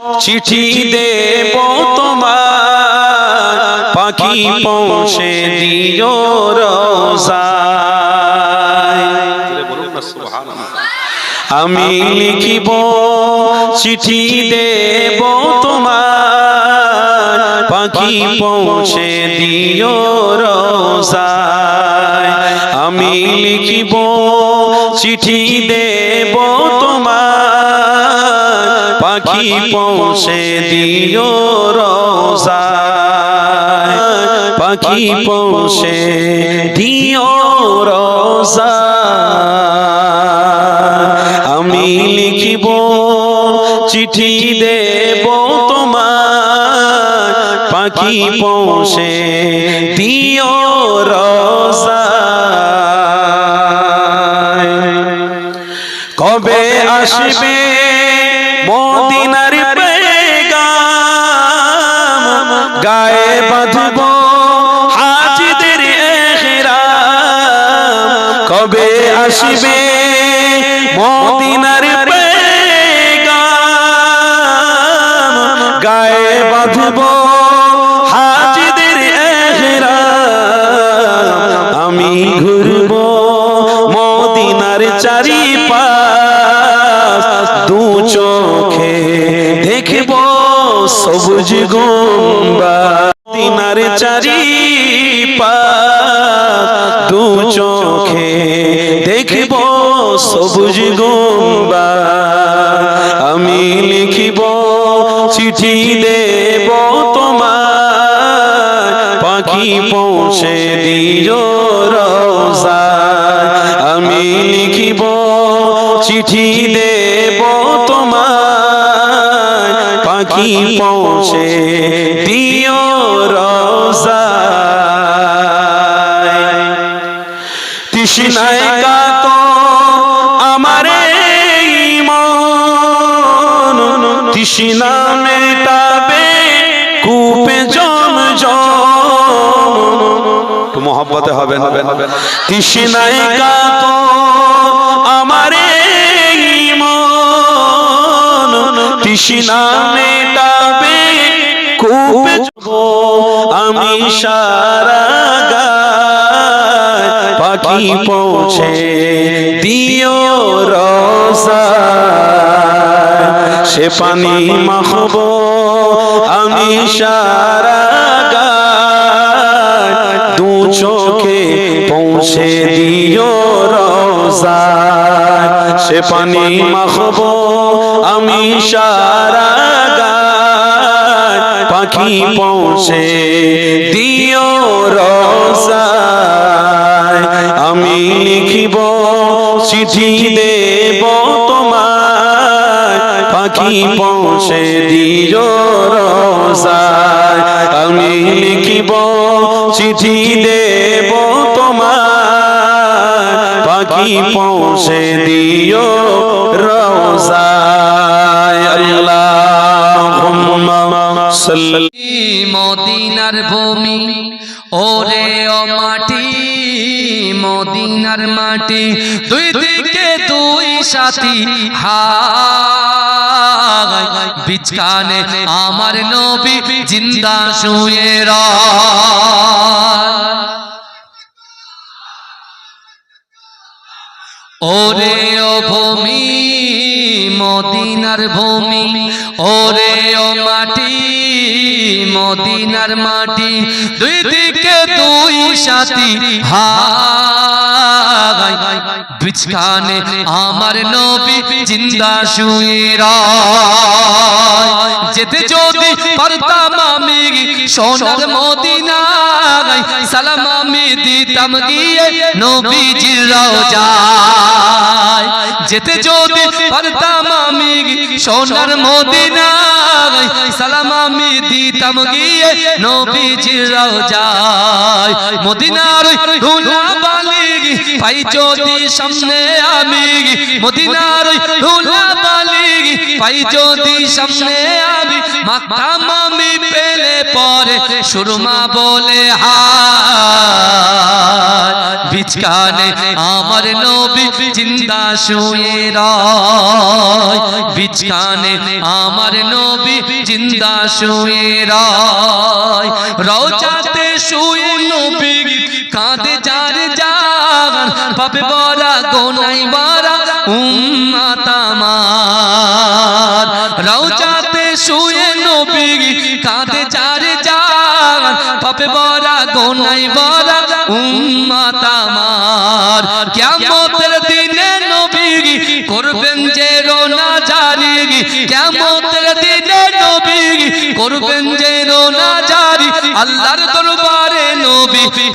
চিঠি দেব তোমার, পাখি পৌঁছে দিও আমি লিখিব, চিঠি দেব তোমার, পাখি পৌঁছে দিও রোজায়। আমি লিখিব, চিঠি দেব পৌঁছে দিও রোজায়। পাখি পৌঁছে দিও রোজায়। আমি লিখিব, চিঠি দেব তোমার পাখি পৌঁছে দিও রোজায়। কবে আসবে বাঁধব হাজিদের কবে আসবে মদিনার গায়ে বাঁধব হাজিদের আমি ঘুরব মদিনার চারিপাশ। দু চোখে দেখব সবুজ গম্বা চারিপাশ দু চোখে দেখব সবুজ গম্বা। আমি লিখিব, চিঠি দেব তোমার পাখি পৌঁছে দিও রোজায় আমি লিখিব, চিঠি দেব তোমার পাখি পৌঁছে তৃষ্ণায় কাত আমার তৃষ্ণা মেটাবে কূপে জম জম। মহব্বতে হবে হবে হবে তৃষ্ণায় কাত আমার তৃষ্ণা মেটাবে কূপে আমি সারা গায় পাখি পৌঁছে দিও রসা সে পানি মাখব, আমি সারা দু চোখে পৌঁছে দিও রসা সে পানি মাখব, আমি সারা পাখি পৌঁছে দিও রোজায় চিঠি দেব তোমার পাখি পৌঁছে দিও আমি লিখিব, চিঠি দেব তোমার পাখি পৌঁছে দিও রোজায়। আল্লাহুম্মা সাল্লি মাটি দুই দিকে দুই সাথী। হাই বিচকানে আমার নবী জিন্দা শুয়ে রয়। ওরে ও ভূমি মদিনার ভূমি। ওরে ও মাটি মদিনার মাটি। দুই দিকে দুই সাথী। হাই বিছখানে আমার নবী জিন্দা শুয়ে রয়। যেতে যদি পারতাম আমি সোনার মদিনায়, সালাম আমি দিতাম গিয়ে নবীজির রওজায়। যেতে যদি পারতাম আমি সোনার মদিনায়, সালাম আমি দিতাম গিয়ে নবীজির রওজায়। মদিনার ধুলা বালি পাই যদি সামনে আমি, মদিনার ধুলা বালি যদি সামনে আমি মাতাম আমি পেলে পরে সুরমা বলে, হায় বিচকানে আমার নবী জিন্দা শুয়ে রয় বিচকানে আমার নবী জিন্দা শুয়ে রয়, রওজাতে শুয়ে নবী কাঁদে জান পাবে বড়া গোনাই বড়া উম্মাত আমার। রওজাতে শুয়ে নবী কাঁধে চারে জান। পাবে বড়া গোনাই বড়া উম্মাত আমার। নবী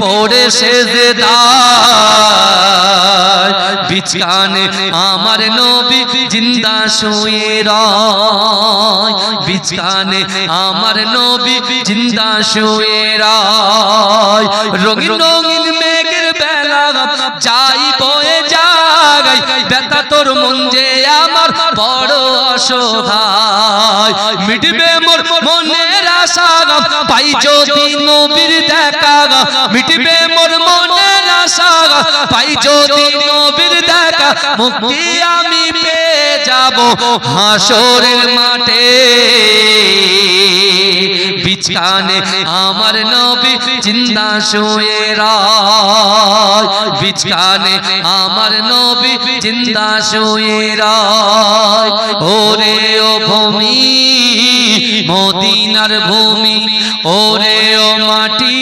বিছানে আমার নবী জিন্দা শুয়ে রয়। বিছানে আমার নবী জিন্দা শুয়ে রঙিন রঙিন মেঘের বেলা যাই বয়ে জাগাই ব্যথা তোর মন যে আমার বড় অসহায়। মিটবে মোর মনের আশা পাই যদি নবীর দেখা মিটবে মোর মনের আশা পাই যদি নবীর দেখা মুক্তি আমি পেয়ে যাব। হাসরের মাঠে বিছানে আমার নবী জিন্দা শুয়ে রয়। বিছানে আমার নবী জিন্দা শুয়ে রয়। ওরে ও ভূমি মদিনার ভূমি, ওরে ও মাটি,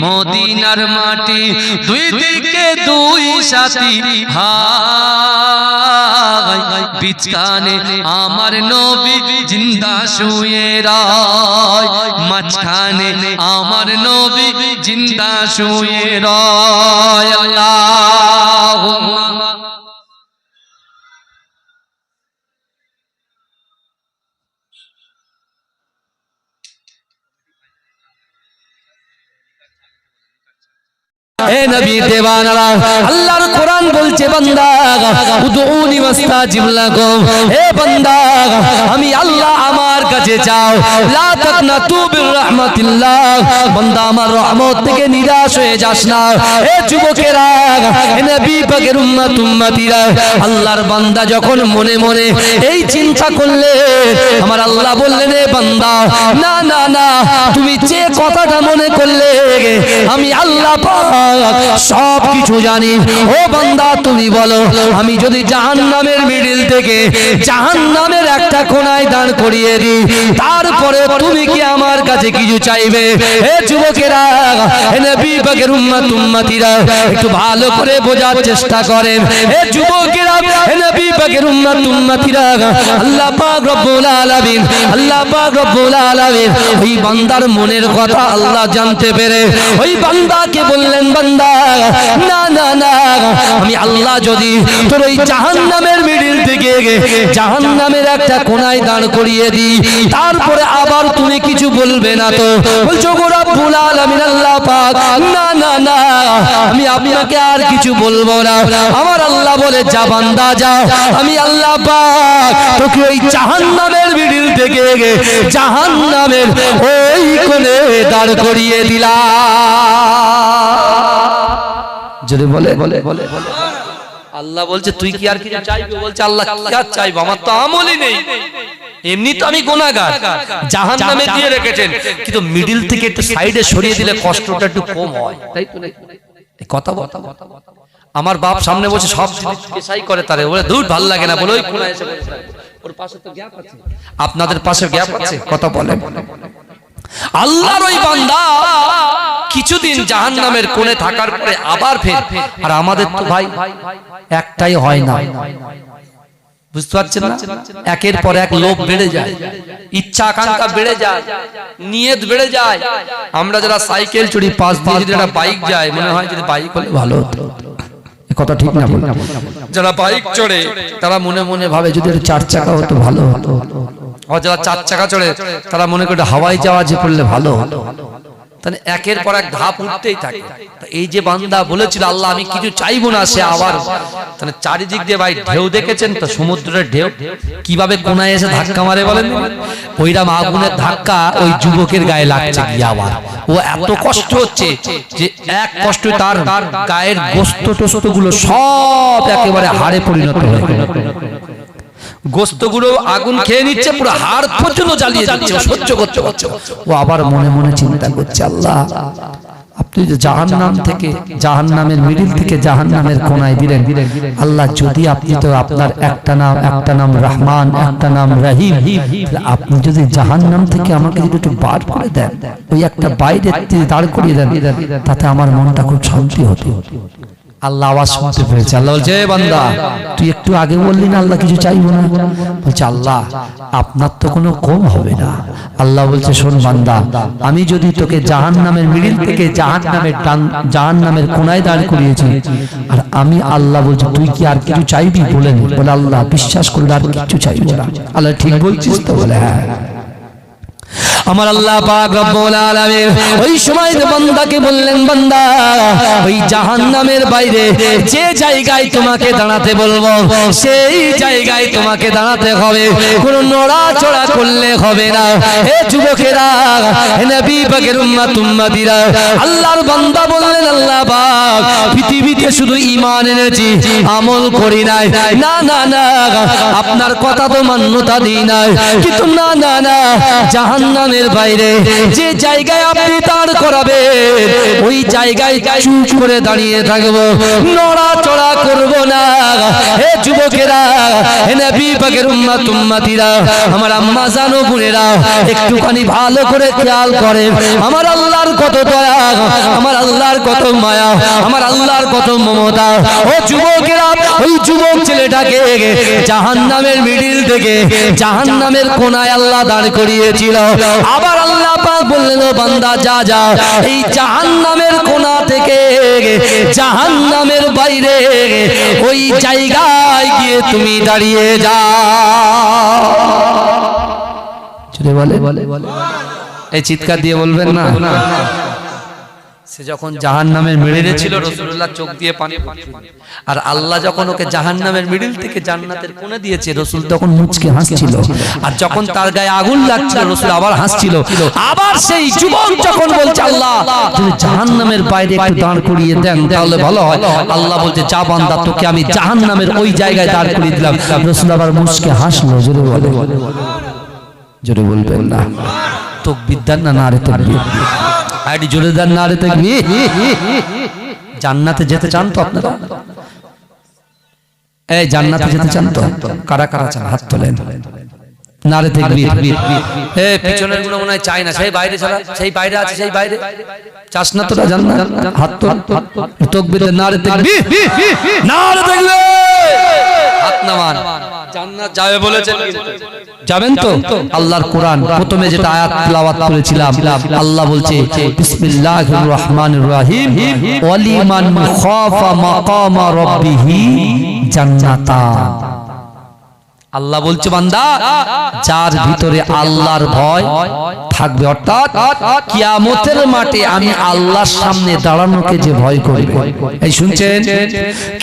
মদিনার মাটি, দুই দিকে দুই সাথী হাই বিছানে আমার নবী জিন্দা শুয়ে রয় মাঝখানে আমার নবী জিন্দা শুয়ে রয় আল্লাহুম্মা হে নবী দেওয়ানারা, আল্লাহর কোরআন বলছে, বান্দা উদুনি মাস্তাজিব লাকুম হে বান্দা, আমি আল্লাহ আমার কাছে চাও লা তাকনাতু বির রাহমাতিল্লাহ বান্দা আমার রহমত থেকে নিরাশ হয়ে যাস না। হে যুবকেরা হে নবী পাকের উম্মত উম্মতিরা, আল্লাহর বান্দা যখন মনে মনে এই চিন্তা করলে, আমার আল্লাহ বললেন, এ বান্দা, না না না, তুমি যে কথাটা মনে করলে, আমি আল্লাহ পাক সব কিছু জানি। ও বান্দা, তুমি বলো, আমি যদি জাহান্নামের মিডিল থেকে জাহান্নামের একটা কোনায় দাঁড় করিয়ে দিই তারপরে তুমি কি আমার কাছে কিছু চাইবে? হে যুবকেরা, হে নবী পাকের উম্মত, উম্মতিরা, একটু ভালো করে বোঝার চেষ্টা করেন। হে যুবকেরা, হে নবী পাকের উম্মত, উম্মতিরা, আল্লাহ পাক রব্বুল আলামিন, আল্লাহ পাক রব্বুল আলামিন, ওই বান্দার মনের কথা আল্লাহ জানতে পেরে, ওই বললেন, বান্দা, না না না, আমি আল্লাহ যদি তোর ওই জাহান্নামের মিডিল থেকে জাহান্নামের একটা কোনায় দাঁড় করিয়ে দিই। তারপরে আবার তুমি কিছু বলবে না তো। বলছো, গো রব্বুল আলামিন, আল্লাহ পাক। না না না, আমি আপনাকে আর কিছু বলব না। আমার আল্লাহ বলে, যা বান্দা, যা। আমি আল্লাহ পাক তোকে ওই জাহান্নামের মিডিল থেকে জাহান্নামের ওই কোণে দাঁড় করিয়ে দিলাম। যদি বলে বলে বলে বলে। আল্লাহ বলছে তুই কি আর কিছু চাইবি? বলছে আল্লাহ কি আর চাইব? আমার তো আমলই নেই। এমনি তো আমি গোনাগার জাহান নামে দিয়ে রেখেছেন। কিন্তু মিডিল থেকে একটু সাইডে সরিয়ে দিলে কষ্টটা একটু কম হয়। তাই তো নাকি? এই কথা বল। আমার বাপ সামনে বসে সব পেশাই করে তারে। বলে দূর ভালো লাগে না। বলে ওই কোনায় এসে ওর পাশে তো গ্যাপ আছে। আপনাদের পাশে গ্যাপ আছে? কথা বলে আল্লাহর ওই বান্দা কিছুদিন জাহান্নামের কোণে থাকার পরে আবার ফের আর আমাদের তো ভাই একটাই হয় না। বুঝতে পারছেন না? একের পর এক লোভ বেড়ে যায়। ইচ্ছা আকাঙ্ক্ষা বেড়ে যায়। নিয়ত বেড়ে যায়। আমরা যারা সাইকেল চড়ি পাশ দিয়ে একটা বাইক যায়, মনে হয় যদি বাইক হলে ভালো হতো। কথা ঠিক না যারা বাইক চড়ে, তারা মনে মনে ভাবে যদি চার চাকা হতো, ভালো হতো। যারা চার চাকা চড়ে, তারা মনে করে হাওয়াই যে করলে ভালো তাহলে একের পর এক ধাপ উঠতেই থাকে। এই যে বান্দা বলেছিল, আল্লাহ, আমি কিছু চাইব না, সে আবার তাহলে চারিদিক দিয়ে ভাই ঢেউ দেখেছেন, তো সমুদ্রের ঢেউ কীভাবে কোনায় এসে ধাক্কা মারে বলেন? ওইরাম আগুনের ধাক্কা ওই যুবকের গায়ে লাগছে গিয়ে আবার। ও এত কষ্ট হচ্ছে যে এক কষ্ট তার গায়ের গোস্ত টোস্তগুলো সব একেবারে হাড়ে পরিণত হয়ে গেল। গোস্তগুলো আগুন খেয়ে নিচ্ছে, পুরো হাড় পর্যন্ত জ্বালিয়ে সহ্য করতে পারছে ও আবার মনে মনে চিন্তা করছে, আল্লাহ, আপনি যে জাহান নাম থেকে জাহান নামের মিডিল থেকে জাহান নামের কোনায় দিলেন, আল্লাহ, যদি আপনি তো আপনার একটা নাম একটা নাম রহমান, একটা নাম রহিম আপনি যদি জাহান নাম থেকে আমাকে যদি একটু বার করে দেন, ওই একটা বাইরে দাঁড় করিয়ে দেন, তাতে আমার মনটা খুব শান্তি হতো। আল্লাহ আওয়াজ শুনতে আল্লাহ বলছে, "এ বান্দা, তুই একটু আগে বললি না আল্লাহ কিছু চাইব না? বলছে, আল্লাহ, আপনার তো কোনো কম হবে না। আল্লাহ বলছে বান্দা, আমি যদি তোকে জাহান নামের মিডিল থেকে জাহান নামের জাহান নামের কোনায় দাঁড় করিয়েছি, আর আমি আল্লাহ বলছি, তুই কি আর কিছু চাইবি? বলেন বলে, আল্লাহ, বিশ্বাস করলে আর কিছু চাইব না। আল্লাহ, ঠিক বলছিস তো? বলে হ্যাঁ। আমার আল্লাহ পাক রব্বুল আলামিন ওই সময় বান্দাকে বললেন, বান্দা, ওই জাহান্নামের বাইরে যে জায়গায় তোমাকে দাঁড়াতে বলব, সেই জায়গায় তোমাকে দাঁড়াতে হবে। কোন নড়াচড়া করলে হবে না। হে যুবকেরা, হে নবী পাকের উম্মত উম্মতিরা আল্লাহর বান্দা বললেন, আল্লাহ পাক, পৃথিবীতে শুধু ঈমান এনেছি, আমল করি নাই। না না না, আপনার কথা তো মান্যতা দিই নাই। কিন্তু না না না জাহান্নামের বাইরে যে জায়গায় আপনি দাঁড় করাবে ওই জায়গায় চুপ করে দাঁড়িয়ে থাকব, নড়াচড়া করব না। হে যুবকেরা, হে নবী পাকের উম্মত উম্মতিরা, আমার আম্মা জানো, বোনেরা, একটুখানি ভালো করে খেয়াল করে আমার আল্লাহর কত দয়া, আমার আল্লাহর কত মায়া, আমার আল্লাহর কত মমতা। ও যুবকেরা, ওই যুবক ছেলেটাকে জাহান্নামের মিডিল থেকে জাহান্নামের কোনায় আল্লাহ দাঁড় করিয়েছিল। আবার আল্লাহ পাক বললেন ও বান্দা যা যা। এই জাহান্নামের কোনা থেকে জাহান্নামের বাইরে ওই জায়গায় গিয়ে তুমি দাঁড়িয়ে যা চলে বলে এই চিৎকার দিয়ে বলবেন না? সে যখন জাহান নামের মিডিলে ছিল রসুল্লাহ চোখ দিয়ে পানি আর আল্লাহ যখন ওকে জাহান নামের মিডিল থেকে জান্নাতের কোণে দিয়েছে, রসুল তখন মুচকে হাসছিল। আর যখন তার গায়ে আগুন লাগছিল, রসুল আবার হাসছিল। আবার সেই যুবক যখন বলছে, আল্লাহ, যদি জাহান নামের বাইরে একটু দাঁড় করিয়ে দেন, তাহলে ভালো হয়। আল্লাহ বলছে, যা বান্দা, তোকে আমি জাহান নামের ওই জায়গায় দাঁড় করিয়ে দিলাম। রসুল আবার মুচকে হাসলো, জোরে বলে, জোরে বলবেন না। তো বিদ্যান না না রে তকবীর। আইডি জোরে দেন না জান্নাতে যেতে চান তো আপনারা এই জান্নাতে যেতে চান তো কারা কারা চান হাত তোলেন নারে তকবীর এ পিছনেরগুলো মনে হয় চাই না সেই বাইরে সেই বাইরে আছে সেই বাইরে চাস না তোরা জান্নাত হাত তোল তকবীর নারে তকবীর নারে তকবীর হাত নামান জান্নাত যাবে বলেছেন যাবেন তো? আল্লাহর কোরআন। প্রথমে যেটা আয়াত তেলাওয়াত করেছিলাম আল্লাহ বলছে বিসমিল্লাহির রহমানির রহিম। ওয়ালিমান খাফা মাকামা রাব্বিহি জান্নাতান। আল্লাহ বলছে, বান্দা, যার ভিতরে আল্লাহর ভয় থাকবে, অর্থাৎ কিয়ামতের মাঠে আমি আল্লাহর সামনে দাঁড়ানোকে যে ভয় করবে। এই শুনছেন?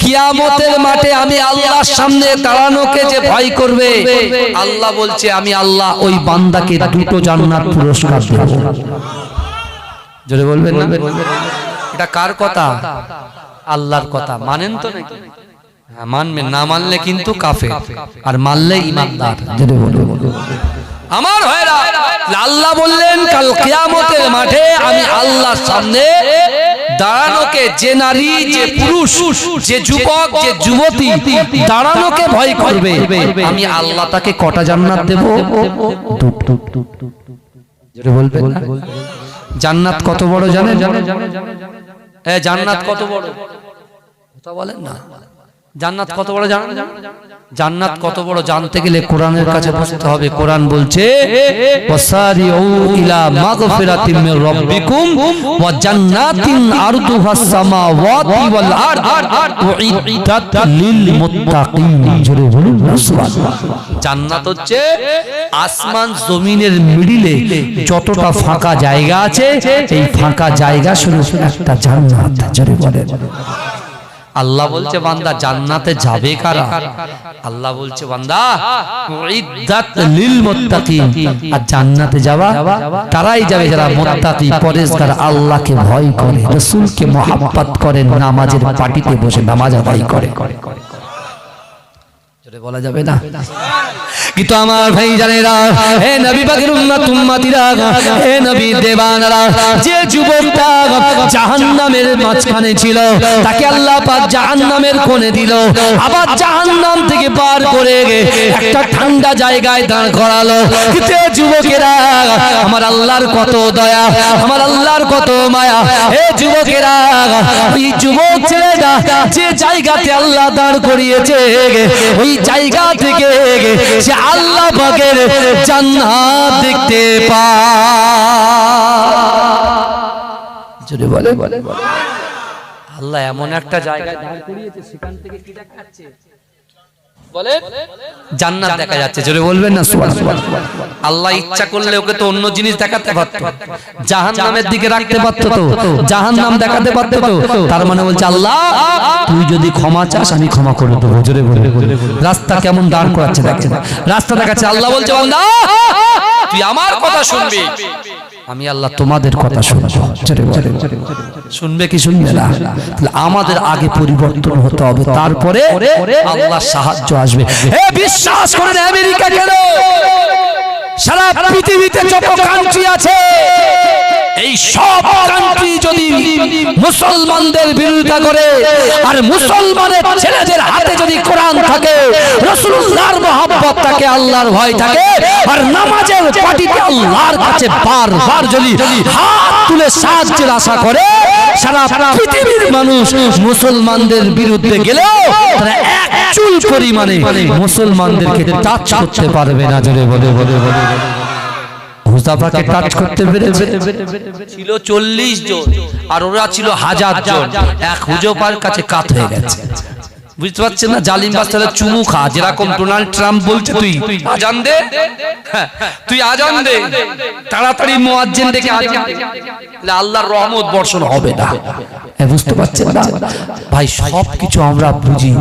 কিয়ামতের মাঠে আমি আল্লাহর সামনে দাঁড়ানোকে যে ভয় করবে, আল্লাহ বলছে, আমি আল্লাহ ওই বান্দাকে দুটো জান্নাত পুরস্কার দেব। জোরে বলবেন এটা কার কথা? আল্লাহর কথা। মানেন তো নাকি? হ্যাঁ, মানবেন না মানলে কিন্তু কাফের। আর মানলে ইমানদার। আমার ভাইরা আল্লাহ বললেন কাল কিয়ামতের মাঠে আমি আল্লাহর সামনে দাঁড়ানোকে যে নারী যে পুরুষ যে যুবক যে যুবতী দাঁড়ানোকে ভয় করবে। আমি আল্লাহ তাকে কটা জান্নাত দেব? না? জান্নাত কত বড় জানেন? জান্নাত কত বড়? কথা বলেন না। জান্নাত কত বড় জান? জান্নাত কত বড় জানতে গেলে কোরআনের কাছে বসতে হবে। কোরআন বলছে ওয়াসারিউ ইলা মাগফিরাতিম মির রাব্বিকুম ওয়া জান্নাতিন আরদুহাস সামাওয়াতি ওয়াল আরদ উইদ্দাত লিল মুত্তাকিন। জোরে বলুন সুবহানাল্লাহ। জান্নাত হচ্ছে আসমান জমিনের মিডিলে যতটা ফাঁকা জায়গা আছে এই ফাঁকা জায়গা শুধু একটা জান্নাত। জোরে বলেন। আল্লাহ বলছে বান্দা জান্নাতে যাবে কারা? আল্লাহ বলছে বান্দা উইদ্দাত লিল মুত্তাকিন আর জান্নাতে যাওয়া তারাই যাবে যারা মুত্তাকি পরেশগার আল্লাহকে ভয় করে রাসূলকে মহব্বত করে নামাজের পাটিতে বসে নামাজ আদায় করে। জোরে বলা যাবে না? কিন্তু আমার ভাই জানেরা হে নবী পাকের উম্মত, উম্মতিরা, হে নবী দেবানরা, যে যুবকটা জাহান্নামের মাঝখানে ছিল, তাকে আল্লাহ পাক জাহান্নামের কোণে দিল, আবার জাহান্নাম থেকে পার করে একটা ঠান্ডা জায়গায় দাঁড় করালো। কিন্তু যুবকেরা, আমার আল্লাহর কত দয়া, আমার আল্লাহর কত মায়া হে যুবকেরা এই যুবক ছেলেটা যে জায়গাতে আল্লাহ দাঁড় করিয়েছে, ওই জায়গা থেকে সে আল্লাহ বাগের জান্নাত দেখতে পা। আল্লাহ এমন একটা জায়গা দাঁড় করিয়েছে, সেখান থেকে কি দেখাচ্ছে? জান্নাত দেখা যাচ্ছে জোরে বলবেন না? আল্লাহ ইচ্ছা করলে ওকে তো অন্য জিনিস দেখাতে পারতো। জাহান্নামের দিকে রাখতে পারতো। তো জাহান্নাম দেখাতে পারতো। তো তার মানে বলছে আল্লাহ তুই যদি ক্ষমা চাস আমি ক্ষমা করে দেবো। জোরে বলে রাস্তা কেমন দাঁড় করাচ্ছে দেখছেন রাস্তা দেখাচ্ছে আল্লাহ বলছে বান্দা তুই আমার কথা শুনবি। আমি আল্লাহ তোমাদের কথা শুনব। শুনবে। কি শুনবে না? আমাদের আগে পরিবর্তন হতে হবে। তারপরে আল্লাহ সাহায্য আসবে। বিশ্বাস করেন আমেরিকা কেন সারা পৃথিবীতে যত কান্ট্রি আছে। এই সব কান্ট্রি যদি মুসলমানদের বিরোধিতা করে, আর মুসলমানের ছেলেদের হাতে যদি কোরআন থাকে রসুল্লাহর মহাব্বত থাকে, আল্লাহর ভয় থাকে, আর নামাজের পাটিতে আল্লাহর কাছে বারবার যদি হাত তুলে সাহায্যের আশা করে, সারা পৃথিবীর মানুষ মুসলমানদের বিরুদ্ধে গেলেও তারা এক চুল পরিমাণে মুসলমানদেরকে টাচ করতে পারবে না, জোরে বলে বলে বলে। হুজাফাকে টাচ করতে পেরেছে। ছিল চল্লিশ জন আর ওরা ছিল হাজার জন। এক হুজোপার কাছে কাত হয়ে গেছে। বুঝতে পারছেন না? জালিম বাস্তারা চুমু খা। যেরকম ডোনাল্ড ট্রাম্প বলছে তুই। আজান দে। তুই আজান দে। তাড়াতাড়ি মুয়াজ্জিন ডেকে আজান আল্লাহর রহমত বর্ষণ হবে না। বুঝতে পারছেন না? ভাই সব কিছু আমরা বুঝি।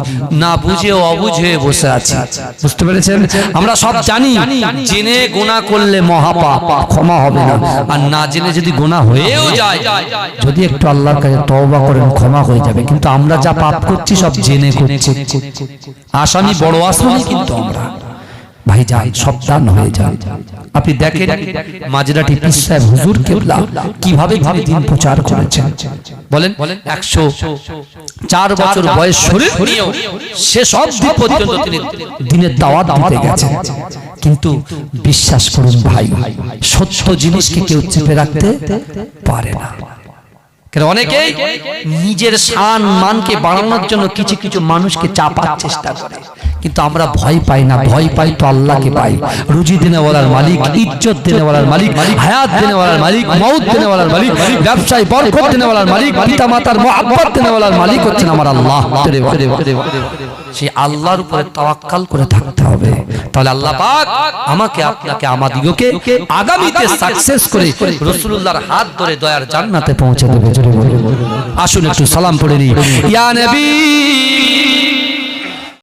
না বুঝে বসে আছি। বুঝতে পেরেছেন? আমরা সব জানি। জেনে গুনাহ করলে মহাপাপ। ক্ষমা হবে না। আর না জেনে যদি গুনাহ হয়েও যায়, যদি একটু আল্লাহর কাছে তওবা করেন, ক্ষমা হয়ে যাবে। কিন্তু আমরা যা পাপ করছি, সব জেনে করছি। আসামি বড় আসামি কিন্তু আমরা। ভাই যান হয়ে আপনি দেখেন মাজরাটি পীর সাহেব হুজুর কীভাবে ভাবে দিন প্রচার করেছেন। বলেন, একশো চার বছর বয়স শরীর নিয়েও পর্যন্ত তিনি দিনের গেছেন। কিন্তু বিশ্বাস করুন ভাই, সত্য জিনিসকে কেউ চেপে রাখতে পারে না। অনেকেই নিজের সান মানকে বাড়ানোর জন্য কিছু কিছু মানুষকে চাপার চেষ্টা করে। কিন্তু আমরা ভয় পাই না ভয় পাই তো আল্লাহকে পাই। রুজি দেনেওয়ালার মালিক ইজ্জত দেনেওয়ালার মালিক হায়াত দেনেওয়ালার মালিক মৌত দেনেওয়ালার মালিক ব্যবসায় বরকত দেনেওয়ালার মালিক পিতা মাতার মহাব্বত দেনেওয়ালার মালিক। হচ্ছেন আমার আল্লাহ। সেই আল্লাহর উপরে তাওয়াক্কাল করে থাকতে হবে। তাহলে আল্লাহ পাক আমাকে আপনাকে আমাদিগকে আগামীতে সাকসেস করে রাসূলুল্লাহর হাত ধরে দয়ার জান্নাতে পৌঁছে দেবে। আসুন একটু সালাম পড়ে নিই। ইয়া নবী!